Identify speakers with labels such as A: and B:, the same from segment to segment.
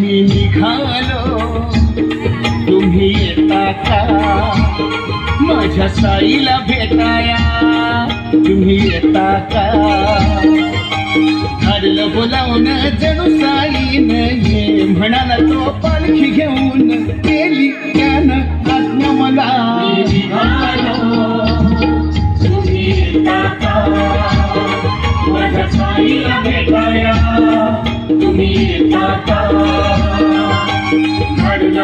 A: मी निघालो. तुम्ही येता का माझ्या साईला भेटाया. तुम्ही येता का हरलं बोलावून जणू साईन ये म्हणाला तो पालखी घेऊन गेली त्यानं आज्ञा मला? तुम्ही येता का माझ्या भेटाया तुम्ही येता का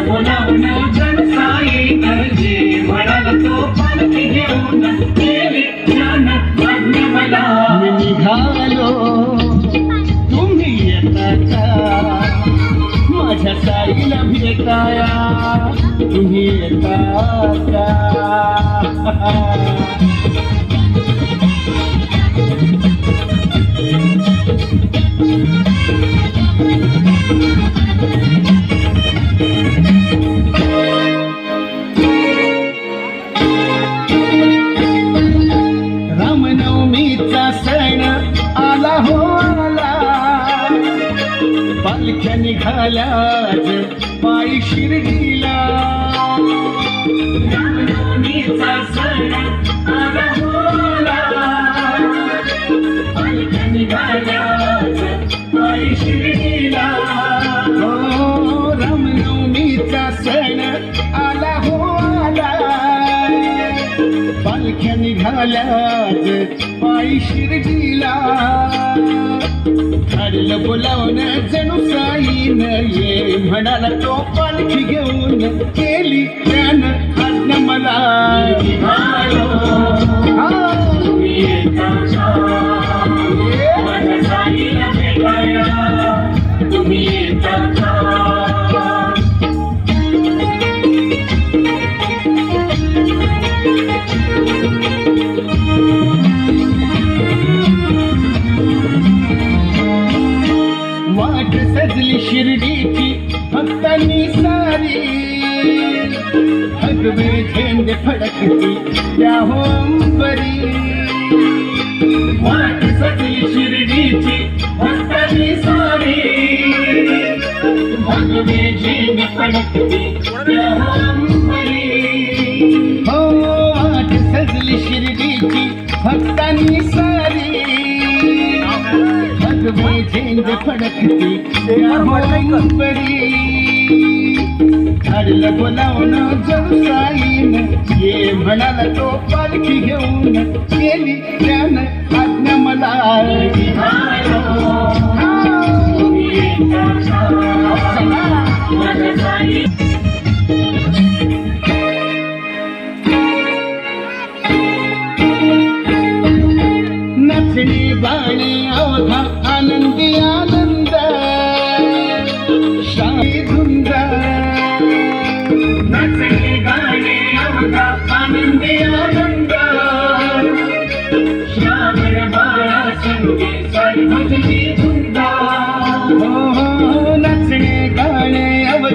A: बोलावून जण म्हणाला तो पालखी घेऊन ज्ञान मला निघालो. तुम्ही येता माझ्या साईला भेटाया. तुम्ही येता पालख्या निघाल्या पायी शिर्डीला. पालख्या निघाल्या पायी शिर्डीला. हो रामनवमीचा सण आला हो आला पालख्या निघाल्याच पायी शिर्डीला. धाडलं बोलावून जणू साईन ये. म्हणाला तो पालखी घेऊन केली त्यानं आज्ञा मला. तुम्ही सारी भगवे झेंडे फडकती त्या होंबरी वाट सजली शिर्डीची भक्तांनी सारी भगवे झेंडे फडकती त्या होंबरी हो वाट सजली शिर्डीची भक्तांनी सारी फडकती धाडलं बोलावून जणू ये म्हणाला तो पालखी घेऊन. गेली त्यानं आज्ञा मला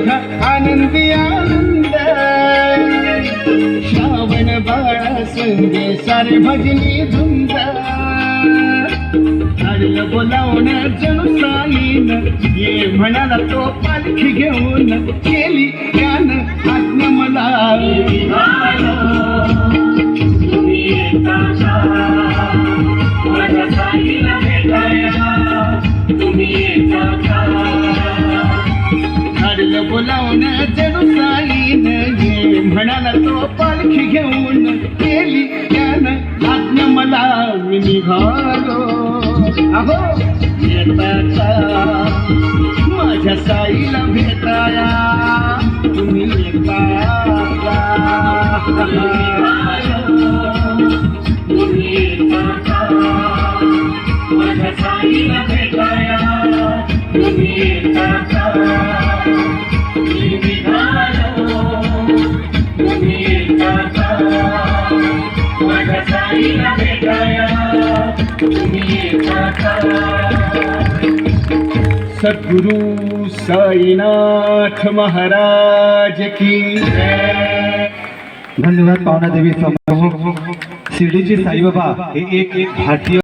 A: आनंदी आनंद। श्रावण बाळा संगे सारे भजनी धुंद। झाडलं बोलावून जणू साईन ये म्हणाला तो पालखी घेऊन केली त्यानं आत्म मला बोलावून जणू साईन ये म्हणाला तो पालखी घेऊन केली त्यानं आज्ञा मला मी निघालो अहो येता माझ्या साईला भेटाया. तुम्ही येता माझ्या साईला भेटाया तुम्ही येता सद्गुरु साईनाथ महाराज की
B: धन्यवाद पावना देवी समूह शिर्डीचे साईबाबा हे एक एक भारतीय